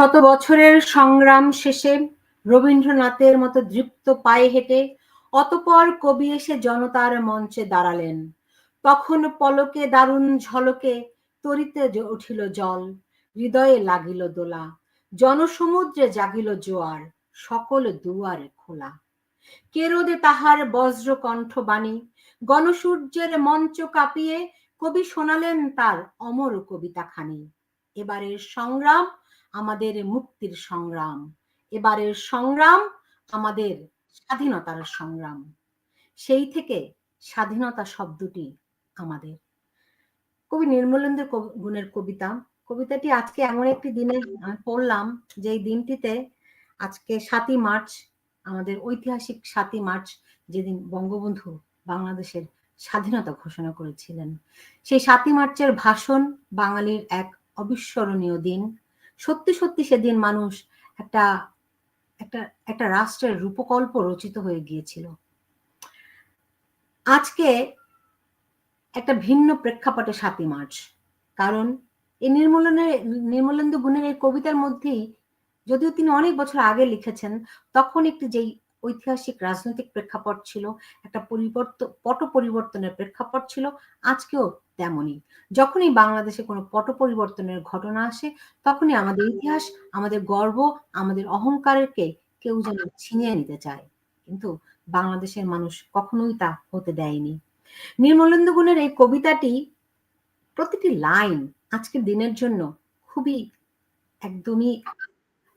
শত বছরের সংগ্রাম শেষে রবীন্দ্রনাথের মতো দৃপ্ত পায়ে হেঁটে অতপর কবি এসে জনতার মঞ্চে দাঁড়ালেন। তখন পলকে দারুণ ঝলকে তরিতে উঠিল জল, হৃদয়ে লাগিল দোলা, জনসমুদ্রে জাগিল জোয়ার, সকল দুয়ারে খোলা। কেরোদে তাহার বজ্র কণ্ঠ বাণী, গণসূর্যের মঞ্চ কাঁপিয়ে কবি শোনালেন তার অমর কবিতা খানি এবারের সংগ্রাম আমাদের মুক্তির সংগ্রাম। এবারের সংগ্রাম আমাদের স্বাধীনতার সংগ্রাম। সেই থেকে স্বাধীনতা শব্দটি আমাদের। কবি নির্মলেন্দ্র গুণের কবিতা। কবিতাটি আজকে এমন একটি দিনে পড়লাম যে দিনটিতে আজকে সাতই মার্চ, আমাদের ঐতিহাসিক সাতই মার্চ, যেদিন বঙ্গবন্ধু বাংলাদেশের স্বাধীনতা ঘোষণা করেছিলেন। সেই সাতই মার্চের ভাষণ বাঙালির এক অবিস্মরণীয় দিন। সত্যি সত্যি সেদিন মানুষ একটা একটা একটা রাষ্ট্রের রূপকল্প রচিত হয়ে গিয়েছিল। আজকে একটা ভিন্ন প্রেক্ষাপটে সাতই মার্চ। কারণ এই নির্মূলনের, নির্মলেন্দু গুণের এই কবিতার মধ্যেই যদিও তিনি অনেক বছর আগে লিখেছেন, তখন একটি যেই ঐতিহাসিক রাজনৈতিক প্রেক্ষাপট ছিল, একটা পরিবর্তন পট পরিবর্তনের প্রেক্ষাপট ছিল, আজকেও তেমনই। যখনই বাংলাদেশে কোনো পট পরিবর্তনের ঘটনা আসে, তখনই আমাদের ইতিহাস, আমাদের গর্ব, আমাদের অহংকারকে কেউ যেন ছিনিয়ে নিতে চায়। কিন্তু বাংলাদেশের মানুষ কখনোই তা হতে দেয়নি। নির্মলেন্দু গুণের এই কবিতাটি প্রতিটি লাইন আজকের দিনের জন্য খুবই একদমই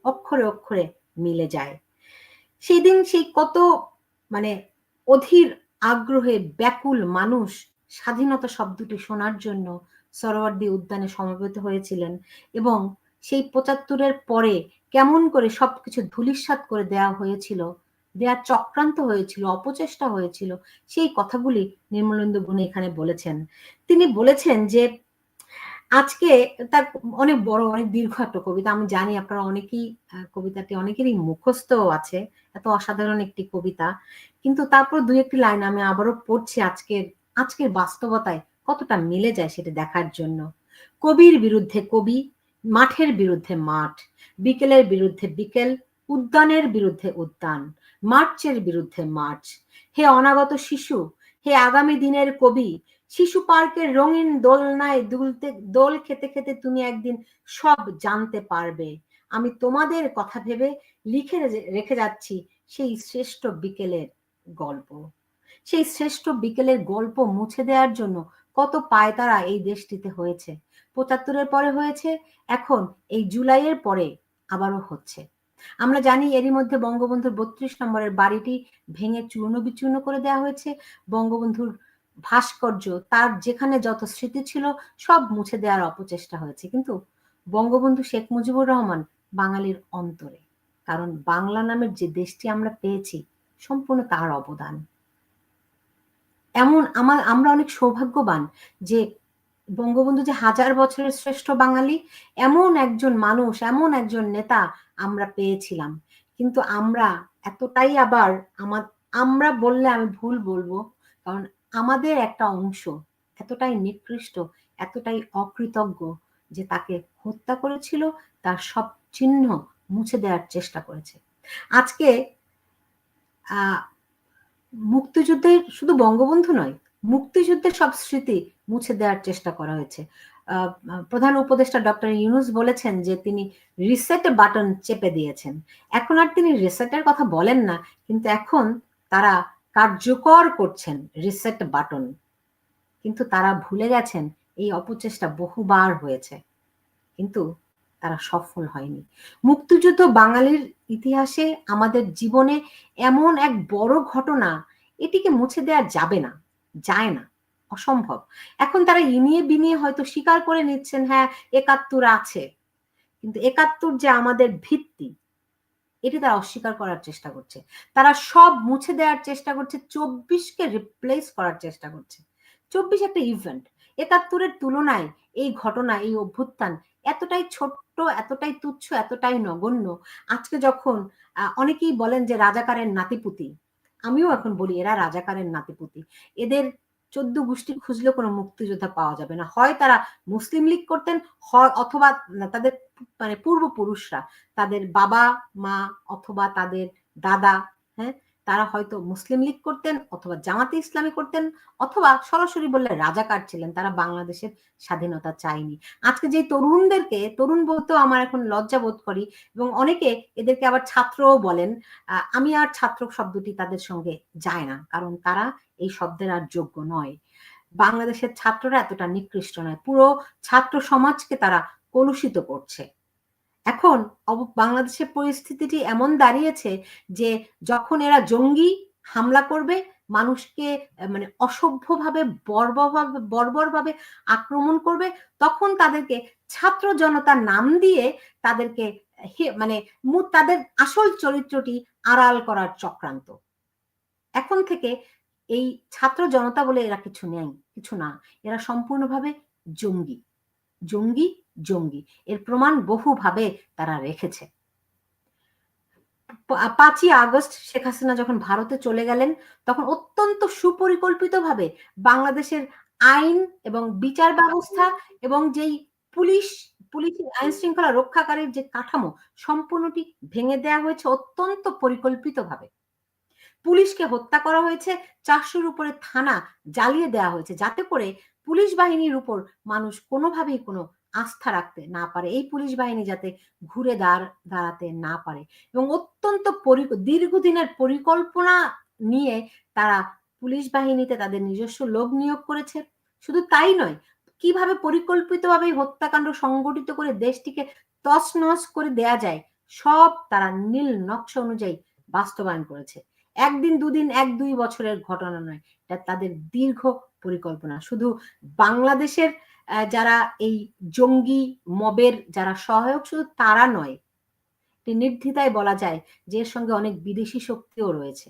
অক্ষরে অক্ষরে মিলে যায়। সেই দিন সেই কত মানে অধীর আগ্রহে ব্যাকুল মানুষ স্বাধীনতা শব্দটি শোনার জন্য সরোয়ার্দী উদ্যানে সমবেত হয়েছিলেন এবং সেই পঁচাত্তরের পরে কেমন করে সবকিছু ধুলিস্বাত করে দেওয়া হয়েছিল, দেয়া চক্রান্ত হয়েছিল, অপচেষ্টা হয়েছিল, সেই কথাগুলি নির্মলেন্দু গুণে এখানে বলেছেন। তিনি বলেছেন যে, আজকে তার অনেক বড়, অনেক দীর্ঘ একটা কবিতা, আমি জানি আপনারা অনেকেই কবিতাটি অনেকেরই মুখস্থ আছে, এত অসাধারণ একটি কবিতা, কিন্তু তারপর দুই একটি লাইন আমি আবারও পড়ছি আজকের আজকের বাস্তবতায় কতটা মিলে যায় সেটা দেখার জন্য। কবির বিরুদ্ধে কবি, মাঠের বিরুদ্ধে মাঠ, বিকেলের বিরুদ্ধে বিকেল, উদ্যানের বিরুদ্ধে উদ্যান, মার্চের বিরুদ্ধে মার্চ। হে অনাগত শিশু, হে আগামী দিনের কবি, শিশু পার্কের রঙিন দোলনায় দুলতে, দোল খেতে খেতে তুমি একদিন সব জানতে পারবে। আমি তোমাদের কথা ভেবে লিখে রেখে যাচ্ছি সেই শ্রেষ্ঠ বিকেলের গল্প। সেই শ্রেষ্ঠ বিকেলের গল্প মুছে দেওয়ার জন্য কত পায়তারা এই দেশটিতে হয়েছে। পঁচাত্তরের পরে হয়েছে, এখন এই জুলাইয়ের পরে আবারও হচ্ছে। আমরা জানি এরই মধ্যে বঙ্গবন্ধুর বত্রিশ নম্বরের বাড়িটি ভেঙে চূর্ণ বিচূর্ণ করে দেওয়া হয়েছে। বঙ্গবন্ধুর ভাস্কর্য, তার যেখানে যত স্মৃতি ছিল, সব মুছে দেওয়ার অপচেষ্টা হয়েছে। কিন্তু বঙ্গবন্ধু শেখ মুজিবুর রহমান বাঙালির অন্তরে, কারণ বাংলা নামের যে দেশটি আমরা পেয়েছি, সম্পূর্ণ তার অবদান। এমন আমার, আমরা অনেক সৌভাগ্যবান যে বঙ্গবন্ধু যে হাজার বছরের শ্রেষ্ঠ বাঙালি, এমন একজন মানুষ, এমন একজন নেতা আমরা পেয়েছিলাম। কিন্তু আমরা এতটাই আবার আমার, আমরা বললে আমি ভুল বলব, কারণ আমাদের একটা অংশ এতটাই নিকৃষ্ট, এতটাই অকৃতজ্ঞ যে তাকে হত্যা করেছিল, তার সব চিহ্ন মুছে দেওয়ার চেষ্টা করেছে। আজকে মুক্তিযুদ্ধের শুধু বঙ্গবন্ধু নয়, মুক্তিযুদ্ধের সব স্মৃতি মুছে দেওয়ার চেষ্টা করা হয়েছে। প্রধান উপদেষ্টা ডক্টর ইউনুস বলেছেন যে তিনি রিসেট বাটন চেপে দিয়েছেন। এখন আর তিনি রিসেটের কথা বলেন না, কিন্তু এখন তারা কার্যকর করছেন রিসেট বাটন কিন্তু তারা ভুলে গেছেন, এই অপচেষ্টা বহুবার হয়েছে। কিন্তু তারা সফল হয়নি। মুক্তিযুদ্ধ বাঙালির ইতিহাসে আমাদের জীবনে এমন এক বড় ঘটনা এটিকে মুছে দেওয়া যাবে না, যায় না, অসম্ভব। এখন তারা ইনিয়ে বিনিয়ে হয়তো স্বীকার করে নিচ্ছেন হ্যাঁ একাত্তর আছে। কিন্তু একাত্তর যে আমাদের ভিত্তি, এটি তারা অস্বীকার করার চেষ্টা করছে। তারা সব মুছে দেওয়ার চেষ্টা করছে, চব্বিশকে রিপ্লেস করার চেষ্টা করছে। চব্বিশ একটা ইভেন্ট একাত্তরের তুলনায় এই ঘটনা, এই অভ্যুত্থান এতটাই ছোট্ট, এতটাই তুচ্ছ, এতটাই নগণ্য। আজকে যখন অনেকেই বলেন যে রাজাকারের নাতিপুতি। আমিও এখন বলি এরা রাজাকারের নাতিপুতি। এদের চোদ্দ গোষ্ঠী খুঁজলে কোনো মুক্তিযোদ্ধা পাওয়া যাবে না। হয় তারা মুসলিম লীগ করতেন, হয় অথবা তাদের মানে পূর্বপুরুষরা, তাদের বাবা মা অথবা তাদের দাদা হ্যাঁ? তারা হয়তো মুসলিম লীগ করতেন অথবা জামাতে ইসলামী করতেন অথবা সরাসরি বললে রাজাকার ছিলেন, তারা বাংলাদেশের স্বাধীনতা চায়নি। আজকে যে তরুণদেরকে, তরুণ বলতেও আমার এখন লজ্জা বোধ করি এবং অনেকে এদেরকে আবার ছাত্রও বলেন আমি আর ছাত্র শব্দটি তাদের সঙ্গে যায় না, কারণ তারা এই শব্দের আর যোগ্য নয়। বাংলাদেশের ছাত্ররা এতটা নিকৃষ্ট নয়, পুরো ছাত্র সমাজকে তারা কলুষিত করছে। এখন বাংলাদেশের পরিস্থিতিটি এমন দাঁড়িয়েছে যে যখন এরা জঙ্গি হামলা করবে, মানুষকে মানে অসভ্যভাবে বর্বরভাবে বর্বরভাবে আক্রমণ করবে, তখন তাদেরকে ছাত্র জনতার নাম দিয়ে তাদেরকে মানে তাদের আসল চরিত্রটি আড়াল করার চক্রান্ত। এখন থেকে এই ছাত্র জনতা বলে এরা কিছু নেই, কিছু না। এরা সম্পূর্ণভাবে জঙ্গি। জঙ্গি জঙ্গি। এর প্রমাণ বহুভাবে তারা রেখেছে। পাঁচই আগস্ট শেখ হাসিনা যখন ভারতে চলে গেলেন, তখন অত্যন্ত সুপরিকল্পিতভাবে বাংলাদেশের আইন এবং বিচার ব্যবস্থা এবং যেই পুলিশ পুলিশ আইন শৃঙ্খলা রক্ষাকারীর যে কাঠামো, সম্পূর্ণটি ভেঙে দেওয়া হয়েছে অত্যন্ত পরিকল্পিতভাবে। পুলিশকে হত্যা করা হয়েছে, চারশোর উপরে থানা জ্বালিয়ে দেওয়া হয়েছে, যাতে করে পুলিশ বাহিনীর উপর মানুষ কোনোভাবেই কোনো আস্থা রাখতে না পারে। এই পুলিশ বাহিনী যাতে ঘুরে দাঁড়, দাঁড়াতে না পারে। এবং অত্যন্ত দীর্ঘদিনের পরিকল্পনা নিয়ে তারা পুলিশ বাহিনীতে তাদের নিজস্ব লোক নিয়োগ করেছে। শুধু তাই নয়, কীভাবে পরিকল্পিতভাবে হত্যাকাণ্ড সংগঠিত করে দেশটিকে তছনছ করে দেয়া যায়, সব তারা নীল নকশা অনুযায়ী বাস্তবায়ন করেছে। একদিন, দুদিন, এক, দুই বছরের ঘটনা নয়, এটা তাদের দীর্ঘ পরিকল্পনা। শুধু বাংলাদেশের যারা এই জঙ্গি মবের যারা সহায়ক, শুধু তারা নয় নির্দ্বিধায় বলা যায় যে এর সঙ্গে অনেক বিদেশি শক্তিও রয়েছে।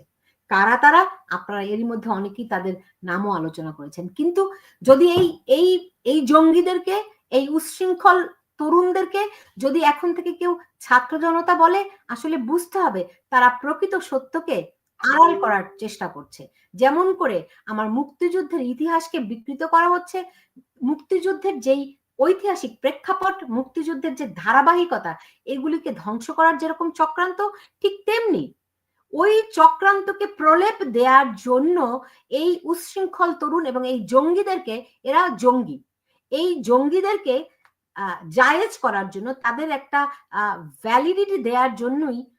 কারা তারা? আপনারা এরই মধ্যে অনেকেই তাদের নামও আলোচনা করেছেন। কিন্তু যদি এই এই এই জঙ্গিদেরকে, এই উচ্ছৃঙ্খল তরুণদেরকে যদি এখন থেকে কেউ ছাত্র জনতা বলে, আসলে বুঝতে হবে তারা প্রকৃত সত্যকে আড়াল করার চেষ্টা করছে। যেমন করে আমার মুক্তিযুদ্ধের ইতিহাসকে বিকৃত করা হচ্ছে, মুক্তিযুদ্ধের যেই ঐতিহাসিক প্রেক্ষাপট, মুক্তিযুদ্ধের যে ধারাবাহিকতা, এগুলিকে ধ্বংস করার যেরকম চক্রান্ত, ঠিক তেমনি ওই চক্রান্তকে প্রলেপ দেওয়ার জন্য এই উচ্ছৃঙ্খল তরুণ এবং এই জঙ্গিদেরকে, এরা জঙ্গি। এই জঙ্গিদেরকে, আহ, জায়েজ করার জন্য, তাদের একটা, আহ ভ্যালিডিটি দেওয়ার জন্যই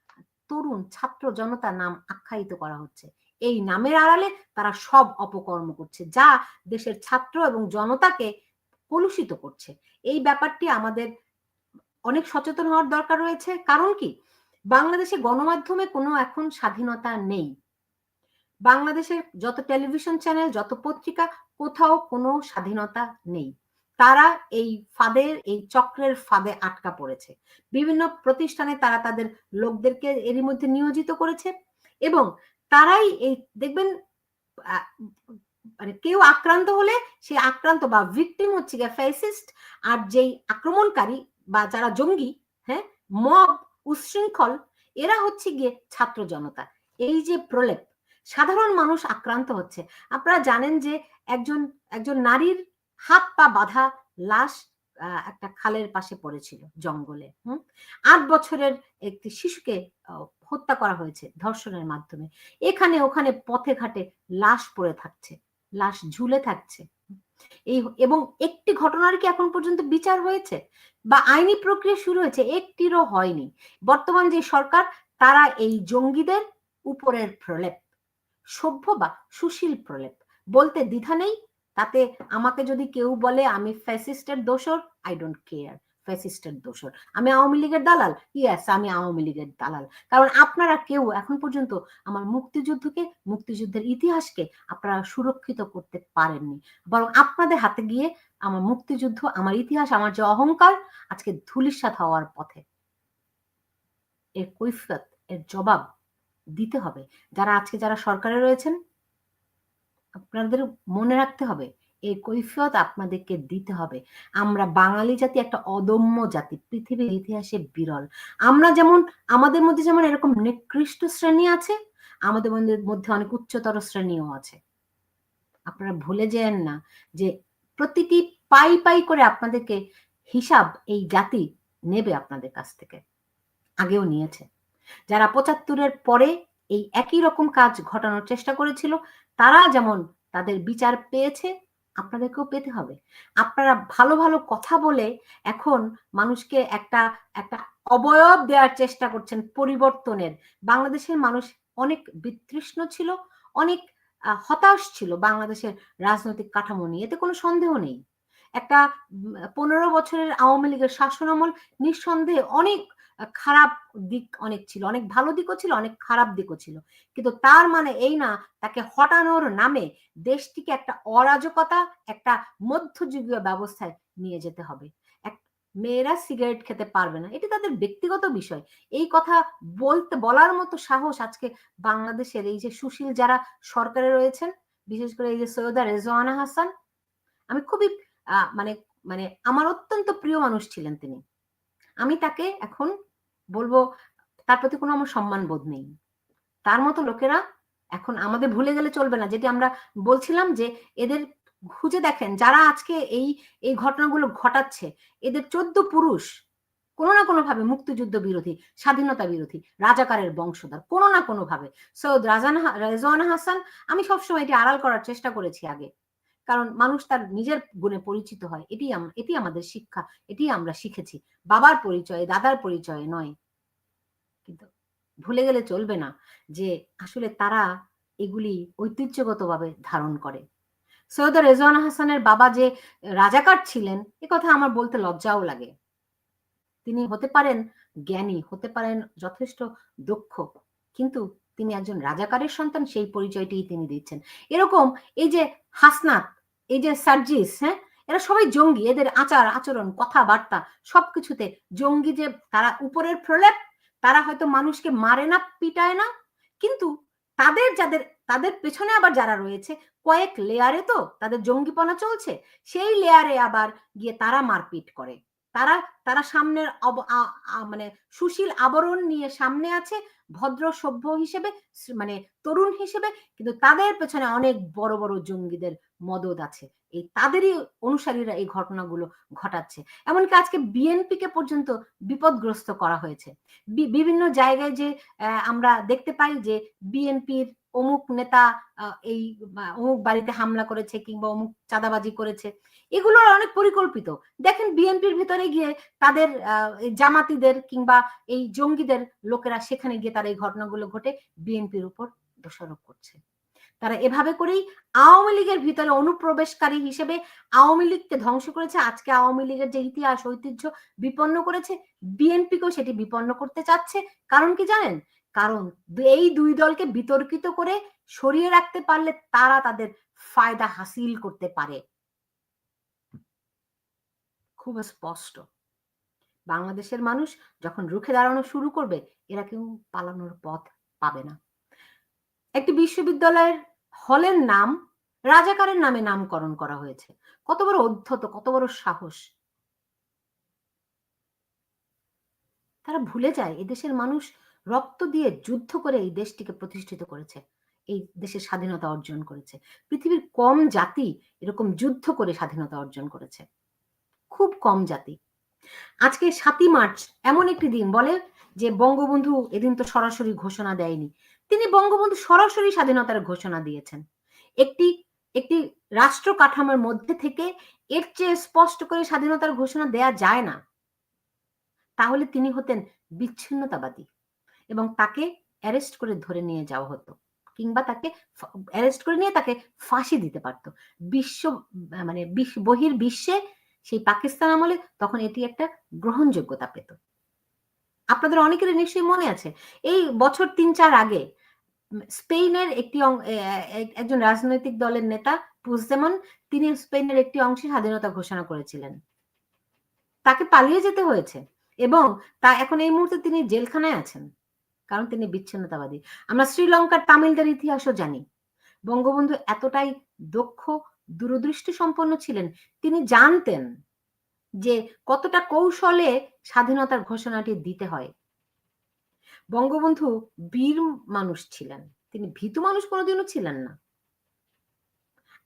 তরুণ ছাত্র জনতা নাম আখ্যায়িত করা হচ্ছে। এই নামের আড়ালে তারা সব অপকর্ম করছে, যা দেশের ছাত্র এবং জনতাকে কলুষিত করছে। এই ব্যাপারটি আমাদের অনেক সচেতন হওয়ার দরকার রয়েছে। কারণ কি? বাংলাদেশে গণমাধ্যমে কোনো এখন স্বাধীনতা নেই। বাংলাদেশের যত টেলিভিশন চ্যানেল, যত পত্রিকা, কোথাও কোনো স্বাধীনতা নেই। তারা এই ফাঁদের, এই চক্রের ফাঁদে আটকা পড়েছে। বিভিন্ন প্রতিষ্ঠানে তারা তাদের লোকদেরকে এরই মধ্যে নিয়োজিত করেছে এবং তারাই এই দেখবেন মানে কেউ আক্রান্ত হলে সে আক্রান্ত বা ভিকটিম হচ্ছে গিয়ে ফেসিস্ট আর যেই আক্রমণকারী বা যারা জঙ্গি হ্যাঁ মব উচ্ছৃঙ্খল এরা হচ্ছে গিয়ে ছাত্র জনতা। এই যে প্রলেপ, সাধারণ মানুষ আক্রান্ত হচ্ছে। আপনারা জানেন যে একজন একজন নারীর হাত পা বাঁধা লাশ একটা খালের পাশে পড়েছিল জঙ্গলে, হুম? আট বছরের একটি শিশুকে হত্যা করা হয়েছে ধর্ষণের মাধ্যমে। এখানে ওখানে পথে ঘাটে লাশ পড়ে থাকছে, লাশ ঝুলে থাকছে। এই এবং একটি ঘটনার কি এখন পর্যন্ত বিচার হয়েছে? বা আইনি প্রক্রিয়া শুরু হয়েছে? একটিরও হয়নি। বর্তমান যে সরকার, তারা এই জঙ্গিদের উপরের প্রলেপ, সভ্য বা সুশীল প্রলেপ, বলতে দ্বিধা নেই তাতে আমাকে যদি কেউ বলে, আমি ফ্যাসিস্টের দোষর আই ডোন্ট কেয়ার ফ্যাসিস্টের দোষর। আমি আওয়ামী লীগের দালাল? ইয়াস আমি আওয়ামী লীগের দালাল। কারণ আপনারা কেউ এখন পর্যন্ত আমার মুক্তিযুদ্ধকে, মুক্তিযুদ্ধের ইতিহাসকে আপনারা সুরক্ষিত করতে পারেননি। বরং আপনাদের হাতে গিয়ে আমার মুক্তিযুদ্ধ, আমার ইতিহাস, আমার যে অহংকার, আজকে ধুলিসাত হওয়ার পথে। এর কৈফত এর জবাব দিতে হবে। যারা আজকে যারা সরকারে রয়েছেন আপনাদের মনে রাখতে হবে, এই কৈফিয়ত আপনাদেরকে দিতে হবে। আমরা বাঙালি জাতি একটা অদম্য জাতি, পৃথিবীর ইতিহাসে বিরল। আমরা যেমন, আমাদের মধ্যে যেমন এরকম নিকৃষ্ট শ্রেণি আছে, আমাদের মধ্যে অনেক উচ্চতর শ্রেণীও আছে। আপনারা ভুলে যেন না যে প্রতিটি পাই পাই করে আপনাদেরকে হিসাব এই জাতি নেবে আপনাদের কাছ থেকে। আগেও নিয়েছে। যারা পঁচাত্তরের পরে এই একই রকম কাজ ঘটানোর চেষ্টা করেছিল। তারা যেমন তাদের বিচার পেয়েছে, আপনাদেরকেও পেতে হবে। আপনারা ভালো ভালো কথা বলে এখন মানুষকে একটা একটা অবয়ব দেওয়ার চেষ্টা করছেন পরিবর্তনের। বাংলাদেশের মানুষ অনেক বিতৃষ্ণ ছিল, অনেক হতাশ ছিল বাংলাদেশের রাজনৈতিক কাঠামো নিয়ে। এতে কোনো সন্দেহ নেই। একটা পনেরো বছরের আওয়ামী লীগের শাসনামল নিঃসন্দেহে অনেক খারাপ দিক অনেক ছিল, অনেক ভালো দিকও ছিল, অনেক খারাপ দিকও ছিল। কিন্তু তার মানে এই না, তাকে হটানোর নামে দেশটিকে একটা অরাজকতা, একটা মধ্যযুগীয় ব্যবস্থায় নিয়ে যেতে হবে। মেয়েরা সিগারেট খেতে পারবে না, এটি তাদের ব্যক্তিগত বিষয়। এই কথা বলতে, বলার মতো সাহস আজকে বাংলাদেশের এই যে সুশীল যারা সরকারে রয়েছেন, বিশেষ করে এই যে সৈয়দা রেজওয়ানা হাসান, আমি খুবই মানে মানে আমার অত্যন্ত প্রিয় মানুষ ছিলেন তিনি। আমি তাকে এখন বলব, তার প্রতি কোনো আমার সম্মান বোধ নেই। তার মতো লোকেরা এখন আমাদের ভুলে গেলে চলবে না। যেটি আমরা বলছিলাম যে, এদের খুঁজে দেখেন, যারা আজকে এই এই ঘটনাগুলো ঘটাচ্ছে, এদের চোদ্দ পুরুষ কোনো না কোনো ভাবে মুক্তিযুদ্ধ বিরোধী, স্বাধীনতা বিরোধী, রাজাকারের বংশধর, কোনো না কোনো ভাবে সৈয়দ রাজানা রেজওয়ানা হাসান, আমি সবসময় এটি আড়াল করার চেষ্টা করেছি আগে। কারণ মানুষ তার নিজের গুণে পরিচিত হয়। এটি এটি আমাদের শিক্ষা, এটি আমরা শিখেছি। বাবার পরিচয়ে, দাদার পরিচয়ে নয়। কিন্তু ভুলে গেলে চলবে না যে আসলে তারা এগুলি ঐতিহ্যগতভাবে ধারণ করে। সৈয়দ রেজওয়ান হাসানের বাবা যে রাজাকার ছিলেন, এ কথা আমার বলতে লজ্জাও লাগে। তিনি হতে পারেন জ্ঞানী, হতে পারেন যথেষ্ট দক্ষ, কিন্তু তিনি একজন রাজাকারের সন্তান, সেই পরিচয়টি তিনি দিচ্ছেন। এরকম এই যে হাসনাত এই যে সার্জিস হ্যাঁ? এরা সবাই জঙ্গি, এদের আচার, আচরণ, কথাবার্তা সবকিছুতে জঙ্গি যে তারা উপরের প্রলেপ, তারা হয়তো মানুষকে মারে না, পিটায় না, কিন্তু তাদের যাদের, তাদের পেছনে আবার যারা রয়েছে, কয়েক লেয়ারে তো তাদের জঙ্গিপনা চলছে, সেই লেয়ারে আবার গিয়ে তারা মারপিট করে। তারা তারা সামনের মানে সুশীল আবরণ নিয়ে সামনে আছে, ভদ্র সভ্য হিসেবে মানে তরুণ হিসেবে, কিন্তু তাদের পেছনে অনেক বড় বড় জঙ্গিদের মদত আছে। এই তাদেরই অনুসারীরা এই ঘটনাগুলো ঘটাচ্ছে। এমনকি আজকে বিএনপিকে পর্যন্ত বিপদগ্রস্ত করা হয়েছে। বিভিন্ন জায়গায় যে আমরা দেখতে পাই যে, বিএনপির অমুক নেতা এই অমুক বাড়িতে হামলা করেছে কিংবা অমুক চাঁদাবাজি করেছে, এগুলো অনেক পরিকল্পিত। দেখেন বিএনপির ভিতরে গিয়ে তাদের জামাতিদের কিংবা এই জঙ্গিদের লোকেরা সেখানে গিয়ে তারা এই ঘটনাগুলো ঘটে বিএনপির উপর দোষারোপ করছে। তারা এভাবে করেই আওয়ামী লীগের ভিতরে অনুপ্রবেশকারী হিসেবে আওয়ামী লীগকে ধ্বংস করেছে। আজকে আওয়ামী লীগের যে ইতিহাস, ঐতিহ্য বিপন্ন করেছে। বিএনপিকেও সেটি বিপন্ন করতে চাচ্ছে। কারণ কি জানেন? কারণ এই দুই দলকে বিতর্কিত করে সরিয়ে রাখতে পারলে তারা তাদের ফায়দা হাসিল করতে পারে। খুব স্পষ্ট। বাংলাদেশের মানুষ যখন রুখে দাঁড়ানো শুরু করবে, এরা কেউ পালানোর পথ পাবে না। একটি বিশ্ববিদ্যালয়ের হলের নাম, রাজাকারের নামে নামকরণ করা হয়েছে। কত বড় অধ্যত, কত বড় সাহস। তারা ভুলে যায়, এদেশের মানুষ রক্ত দিয়ে যুদ্ধ করে এই দেশটিকে প্রতিষ্ঠিত করেছে। এই দেশের স্বাধীনতা অর্জন করেছে। পৃথিবীর কম জাতি এরকম যুদ্ধ করে স্বাধীনতা অর্জন করেছে। খুব কম জাতি। আজকে সাতই মার্চ, এমন একটি দিন বলে যে বঙ্গবন্ধু এদিন তো সরাসরি ঘোষণা দেয়নি। তিনি বঙ্গবন্ধু সরাসরি স্বাধীনতার ঘোষণা দিয়েছেন। একটি একটি রাষ্ট্র কাঠামোর মধ্যে থেকে এর চেয়ে স্পষ্ট করে স্বাধীনতার ঘোষণা দেয়া যায় না। তাহলে তিনি হতেন বিচ্ছিন্নতাবাদী। এবং তাকে অ্যারেস্ট করে ধরে নিয়ে যাওয়া হতো। কিংবা তাকে অ্যারেস্ট করে নিয়ে তাকে ফাঁসি দিতে পারতো। বিশ্ব মানে বহির বিশ্বে সেই পাকিস্তান আমলে তখন এটি একটা গ্রহণযোগ্যতা পেত। আপনাদের অনেকের নিশ্চয়ই মনে আছে, এই বছর তিন চার আগে স্পেনের একটি একজন রাজনৈতিক দলের নেতা পুজদেমন, তিনি স্পেনের একটি অংশে স্বাধীনতা ঘোষণা করেছিলেন। তাকে পালিয়ে যেতে হয়েছে এবং তা, এখন এই মুহূর্তে তিনি জেলখানায় আছেন। কারণ তিনি বিচ্ছিন্নতাবাদী। আমরা শ্রীলঙ্কার তামিলদের ইতিহাসও জানি। বঙ্গবন্ধু এতটাই দক্ষ দূরদৃষ্টি সম্পন্ন ছিলেন, তিনি জানতেন যে কতটা কৌশলে স্বাধীনতার ঘোষণাটি দিতে হয়। বঙ্গবন্ধু বীর মানুষ ছিলেন, তিনি ভীতু মানুষ কোনোদিনও ছিলেন না।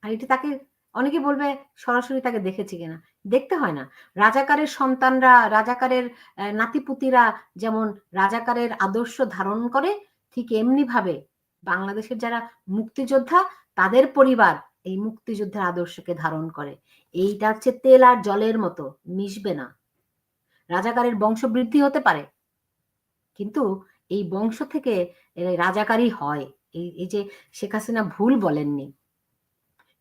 আর এটা তাকে অনেকে বলবে সরাসরি তাকে দেখেছি কিনা। দেখতে হয় না। রাজাকারের সন্তানরা, রাজাকারের নাতিপুতিরা যেমন রাজাকারের আদর্শ ধারণ করে, ঠিক এমনি ভাবে বাংলাদেশের যারা মুক্তিযোদ্ধা, তাদের পরিবার এই মুক্তিযুদ্ধের আদর্শকে ধারণ করে। এইটা হচ্ছে তেল আর জলের মতো, মিশবে না। রাজাকারের বংশ বৃদ্ধি হতে পারে, কিন্তু এই বংশ থেকে রাজাকারই হয়। এই যে শেখ হাসিনা ভুল বলেননি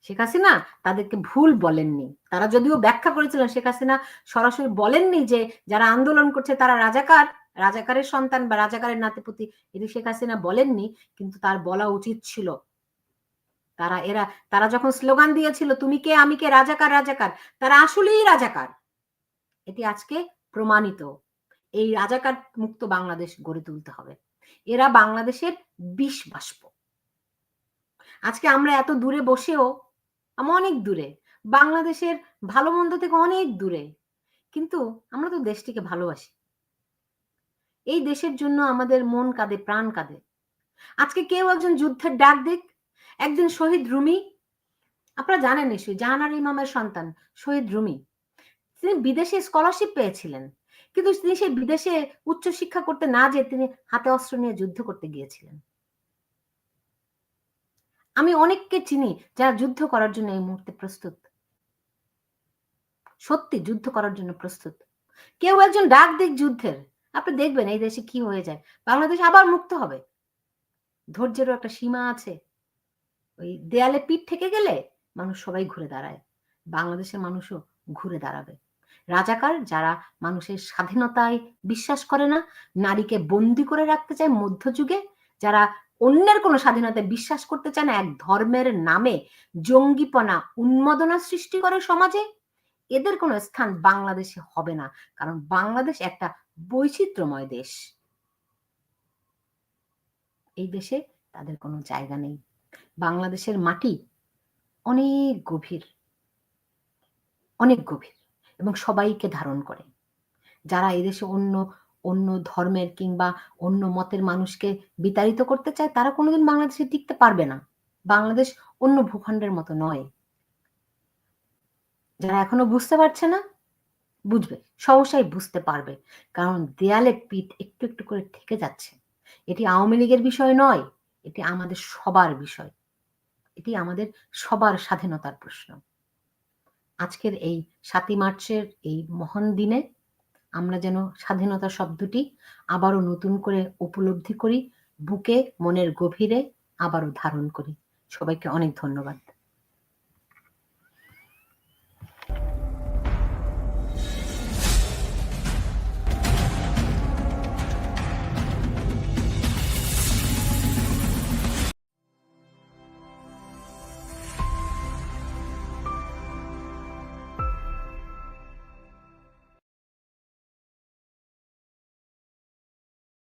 শেখ হাসিনা তাদেরকে ভুল বলেননি। তারা যদিও ব্যাখ্যা করেছিলেন শেখ হাসিনা সরাসরি বলেননি যে যারা আন্দোলন করছে তারা রাজাকার, রাজাকারের সন্তান বা রাজাকারের নাতিপুতি এটি শেখ হাসিনা বলেননি, কিন্তু তার বলা উচিত ছিল। তারা এরা, তারা যখন স্লোগান দিয়েছিল, তুমি কে? আমি কে? রাজাকার রাজাকার। তারা আসলেই রাজাকার। এটি আজকে প্রমাণিত। এই রাজাকার মুক্ত বাংলাদেশ গড়ে তুলতে হবে। এরা বাংলাদেশের বিষ বাষ্প। আজকে আমরা এত দূরে বসেও আমরা অনেক দূরে। বাংলাদেশের ভালো মন্দ থেকে অনেক দূরে। কিন্তু আমরা তো দেশটিকে ভালোবাসি। এই দেশের জন্য আমাদের মন কাঁদে, প্রাণ কাঁদে। আজকে কেউ একজন যুদ্ধের ডাক দিক একদিন শহীদ রুমি। আপনারা জানেন নিশ্চয়ই, জাহানার ইমামের সন্তান শহীদ রুমি। তিনি বিদেশে স্কলারশিপ পেয়েছিলেন। কিন্তু তিনি সেই বিদেশে উচ্চ শিক্ষা করতে না যেয়ে তিনি হাতে অস্ত্র নিয়ে যুদ্ধ করতে গিয়েছিলেন। আমি অনেককে চিনি যারা যুদ্ধ করার জন্য এই মুহূর্তে প্রস্তুত। সত্যি, যুদ্ধ করার জন্য প্রস্তুত। কেউ একজন ডাক দিক যুদ্ধের, আপনি দেখবেন এই দেশে কি হয়ে যায়। বাংলাদেশ আবার মুক্ত হবে। ধৈর্যেরও একটা সীমা আছে। ওই দেয়ালে পিঠ থেকে গেলে মানুষ সবাই ঘুরে দাঁড়ায়। বাংলাদেশের মানুষও ঘুরে দাঁড়াবে। রাজাকার যারা মানুষের স্বাধীনতায় বিশ্বাস করে না, নারীকে বন্দি করে রাখতে চায় মধ্যযুগে, যারা অন্যের কোনো স্বাধীনতায় বিশ্বাস করতে চায় না, এক ধর্মের নামে জঙ্গিপনা উন্মাদনা সৃষ্টি করে সমাজে, এদের কোনো স্থান বাংলাদেশে হবে না, কারণ বাংলাদেশ একটা বৈচিত্র্যময় দেশ। এই দেশে তাদের কোনো জায়গা নেই। বাংলাদেশের মাটি অনেক গভীর অনেক গভীর এবং সবাইকে ধারণ করে। যারা এদেশে অন্য অন্য ধর্মের কিংবা অন্য মতের মানুষকে বিতাড়িত করতে চায়, তারা কোনোদিন বাংলাদেশে টিকতে পারবে না। বাংলাদেশ অন্য ভূখণ্ডের মতো নয়। যারা এখনও বুঝতে পারছে না, বুঝবে। সহসাই বুঝতে পারবে। কারণ দেয়ালে পিঠ একটু একটু করে ঠেকে যাচ্ছে। এটি আওয়ামী লীগের বিষয় নয়, এটি আমাদের সবার বিষয়। এটি আমাদের সবার স্বাধীনতার প্রশ্ন। আজকের এই সাতই মার্চের এই মহান দিনে আমরা যেন স্বাধীনতা শব্দটি আবারও নতুন করে উপলব্ধি করি, বুকে, মনের গভীরে আবারও ধারণ করি। সবাইকে অনেক ধন্যবাদ।